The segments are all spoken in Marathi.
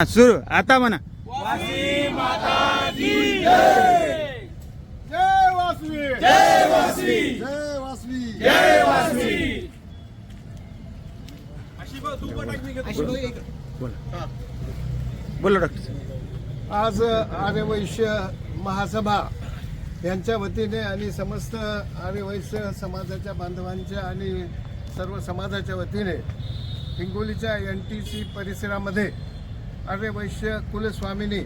सुरू. आता म्हणा. बोला डॉक्टर आज आर्यवैश्य महासभा यांच्या वतीने आणि समस्त आर्यवैश्य समाजाच्या बांधवांच्या आणि सर्व समाजाच्या वतीने हिंगोलीच्या एन टी सी परिसरामध्ये आर्यवैश्य कुलस्वामिनी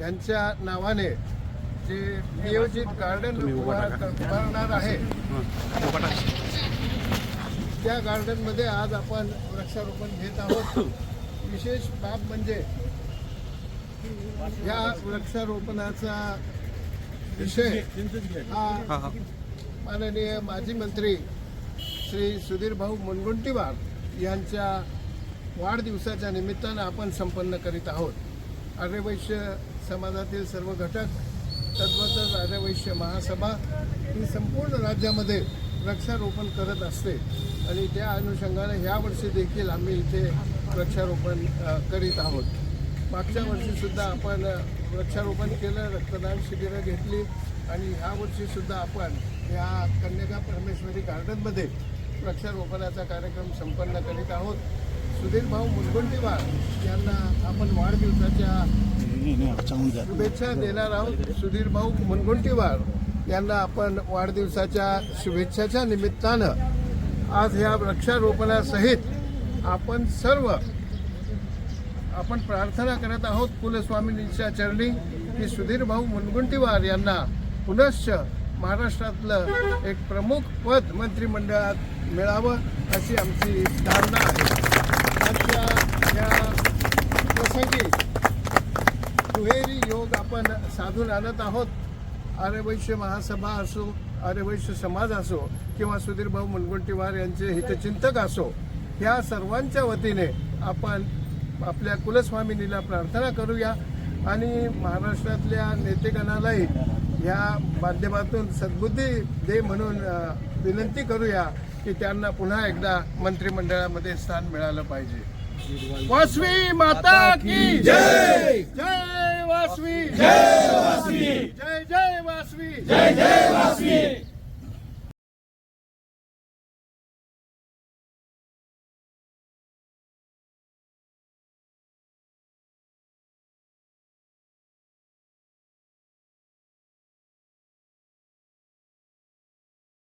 यांच्या नावाने जे नियोजित गार्डन उभार- उभारणार आहे. त्या गार्डनमध्ये आज आपण वृक्षारोपण घेत आहोत. विशेष बाब म्हणजे या वृक्षारोपणाचा विषय हा माननीय माजी मंत्री श्री सुधीर भाऊ मुनगंटीवार यांच्या वाढदिवसाच्या निमित्तानं आपण संपन्न करीत आहोत. आर्यवैश्य समाजातील सर्व घटक तद्वतच आर्यवैश्य महासभा ही संपूर्ण राज्यामध्ये वृक्षारोपण करत असते. आणि त्या अनुषंगाने ह्या वर्षी देखील आम्ही इथे वृक्षारोपण करीत आहोत. मागच्या वर्षीसुद्धा आपण वृक्षारोपण केलं रक्तदान शिबिरं घेतली आणि ह्या वर्षीसुद्धा आपण या कन्यका परमेश्वरी गार्डनमध्ये वृक्षारोपणाचा कार्यक्रम संपन्न करीत आहोत. सुधीर भाऊ मुनगुंटीवार यांना आपण वाढदिवसाच्या शुभेच्छा देणार आहोत. सुधीर भाऊ मुनगुंटीवार यांना आपण वाढदिवसाच्या शुभेच्छाच्या निमित्तानं आज ह्या वृक्षारोपणासहित आपण सर्व आपण प्रार्थना करत आहोत. कुलस्वामिनीच्या चरणी की सुधीर भाऊ मुनगुंटीवार यांना पुनश्च महाराष्ट्रातलं एक प्रमुख पद मंत्रिमंडळात मिळावं अशी आमची धारणा आहे. आजच्या या प्रसंगी दुहेरी योग आपण साधून आणत आहोत आर्यवैश्य महासभा असो आर्यवैश्य समाज असो किंवा सुधीरभाऊ मुनगुंटीवार यांचे हितचिंतक असो ह्या सर्वांच्या वतीने आपण आपल्या कुलस्वामिनीला प्रार्थना करूया आणि महाराष्ट्रातल्या नेतेगणालाही ह्या माध्यमातून सद्बुद्धी दे म्हणून विनंती करूया. की त्यांना पुन्हा एकदा मंत्रिमंडळामध्ये स्थान मिळालं पाहिजे. वासवी माता की जय! जय वासवी! जय वासवी! जय जय वासवी! जय जय वासवी!